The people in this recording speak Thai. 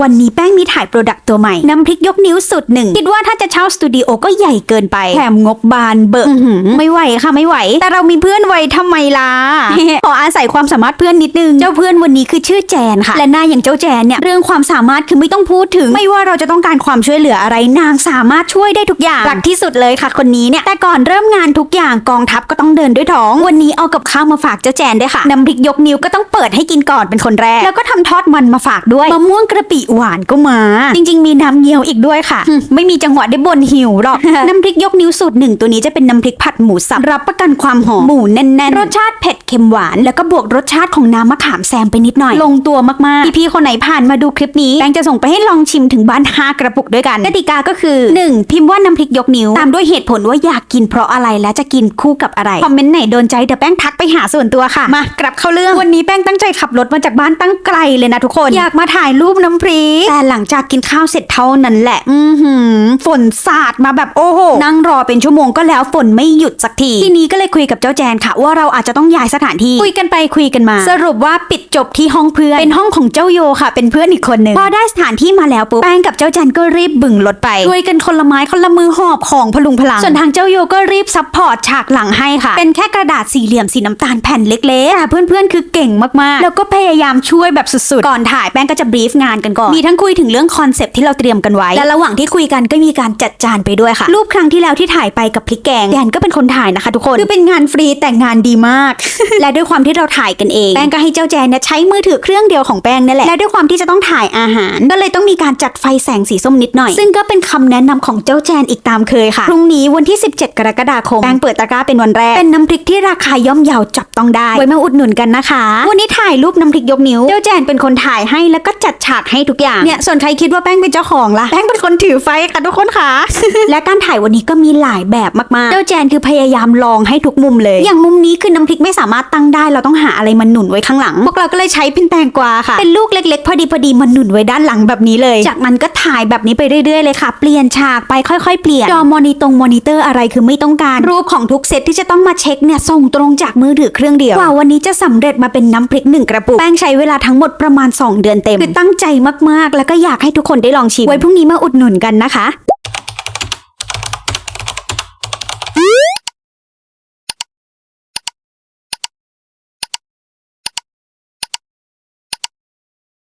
วันนี้แป้งมีถ่ายโปรดักต์ตัวใหม่ น้ำพริกยกนิ้วสุดหนึ่ง คิดว่าถ้าจะเช่าสตูดิโอก็ใหญ่เกินไป แถมงบบานเบิกอื้อหือไม่ไหวค่ะไม่ไหว แต่เรามีเพื่อนไว้ทำไมล่ะ ขออาศัยความสามารถเพื่อนนิดนึง เจ้าเพื่อนวันนี้คือชื่อแจนค่ะ และหน้าอย่างเจ้าแจนเนี่ย เรื่องความสามารถคือไม่ต้องพูดถึง ไม่ว่าเราจะต้องการความช่วยเหลืออะไรนางสามารถช่วยได้ทุกอย่างรักที่สุดเลยค่ะ คนนี้เนี่ย แต่ก่อนเริ่มงานทุกอย่างกองทัพก็ต้องเดินด้วยท้อง วันนี้เอากับข้าวมาฝากเจ้าแจนด้วยค่ะ น้ำพริกยกนิ้วก็ต้องเปิดให้กินก่อนเป็นคนแรก แล้วก็ทำทอดมันมาฝากด้วย มะม่วงกระปิหวานก็มา จริง ๆ มีน้ำเงี้ยวอีกด้วยค่ะ ไม่มีจังหวะได้บ่นหิวหรอก น้ำพริกยกนิ้วสูตรหนึ่งตัวนี้จะเป็นน้ำพริกผัดหมูสับรับประกันความหอมหมูแน่นๆ รสชาติเผ็ดเค็มหวาน แล้วก็บวกรสชาติของน้ำมะขามแซมไปนิดหน่อย ลงตัวมากๆพี่ๆคนไหนผ่านมาดูคลิปนี้แบงค์จะส่งไปให้ลองชิมถึงบ้าน5กระปุกด้วยกันกติกาก็คือ 1. พิมพ์ว่าน้ำพริกยกนิ้วตามด้วยเหตุผลว่าอยากกินเพราะอะไรและจะกินคู่กับอะไรคอมเมนต์ไหนโดนใจเดี๋ยวแป้งทักไปหาส่วนตัวค่ะมากลับเข้าเรื่องวันนี้แป้งตั้งใจขับรถมาจากบ้านตั้งไกลเลยนะทุกคนอยากมาถ่ายรูปน้ำพริกแต่หลังจากกินข้าวเสร็จเท่านั้นแหละ อือหือ ฝนสาดมาแบบโอ้โห นั่งรอเป็นชั่วโมงก็แล้วฝนไม่หยุดสักที ทีนี้ก็เลยคุยกับเจ้าแจนค่ะ ว่าเราอาจจะต้องย้ายสถานที่ คุยกันไปคุยกันมา สรุปว่าปิดจบที่ห้องเพื่อน เป็นห้องของเจ้าโยค่ะ เป็นเพื่อนอีกคนหนึ่งพอได้สถานที่มาแล้วปุ๊บ แป้งกับเจ้าแจนก็รีบบึ่งรถไปช่วยกันคนละไม้คนละมือหอบของพลุงพลัง ส่วนทางเจ้าโยก็รีบซัพพอร์ตฉากหลังให้ค่ะ เป็นแค่กระดาษสี่เหลี่ยมสีน้ำตาลแผ่นเล็กๆแต่เพื่อนๆคือเก่งมากๆ แล้วก็พยายามช่วยแบบสุดๆ ก่อนถ่ายแป้งก็จะบรีฟงานกันก่อนมีทั้งคุยถึงเรื่องคอนเซปต์ที่เราเตรียมกันไว้และระหว่างที่คุยกันก็มีการจัดจานไปด้วยค่ะ รูปครั้งที่แล้วที่ถ่ายไปกับพริกแกงแดนก็เป็นคนถ่ายนะคะทุกคนคือเป็นงานฟรีแต่งานดีมาก และด้วยความที่เราถ่ายกันเองแป้งก็ให้เจ้าแจนเนี่ยใช้มือถือเครื่องเดียวของแป้งนั่นแหละและด้วยความที่จะต้องถ่ายอาหาร ก็เลยต้องมีการจัดไฟแสงสีส้มนิดหน่อย ซึ่งก็เป็นคำแนะนำของเจ้าแจนอีกตามเคยค่ะพรุ่งนี้วันที่ 17 กรกฎาคมแป้งเปิดตะกร้าเป็นวันแรกเป็นน้ำพริกที่ราคาย่อมเยาจับต้องได้ไว้มาอุดหนุนกันนะคะ วันนี้ถ่ายรูปน้ำพริกยกนิ้วเจ้าแจนเป็นคนถ่ายให้แล้วก็จัดฉากให้ทุกอย่างเนี่ยส่วนใครคิดว่าแป้งเป็นเจ้าของล่ะแป้งเป็นคนถือไฟค่ะทุกคนค่ะ และการถ่ายวันนี้ก็มีหลายแบบมากๆเจ้าแจนคือพยายามลองให้ทุกมุมเลย อย่างมุมนี้คือน้ำพริกไม่สามารถตั้งได้ เราต้องหาอะไรมาหนุนไว้ข้างหลัง พวกเราก็เลยใช้เป็นแตงกวาค่ะ เป็นลูกเล็กๆ พอดีพอดีมาหนุนไว้ด้านหลังแบบนี้เลย จากนั้นก็ถ่ายแบบนี้ไปเรื่อยๆเลยค่ะ เปลี่ยนฉากไปค่อยๆเปลี่ยนจอมอนิตรงมอนิเตอร์อะไรคือไม่ต้องการ รูปของทุกเซตที่จะต้องมาเช็คเนี่ยส่งตรงจากมือถือเครื่องเดียวกว่าวันนี้จะสำเร็จมาเป็นน้ำพริกหนึ่งกระปุกแป้งใช้เวลาทั้งหมดประมาณ 2 เดือนเต็มคือตั้งใจมากๆ แล้วก็อยากให้ทุกคนได้ลองชิมไว้พรุ่งนี้มาอุดหนุนกันนะคะ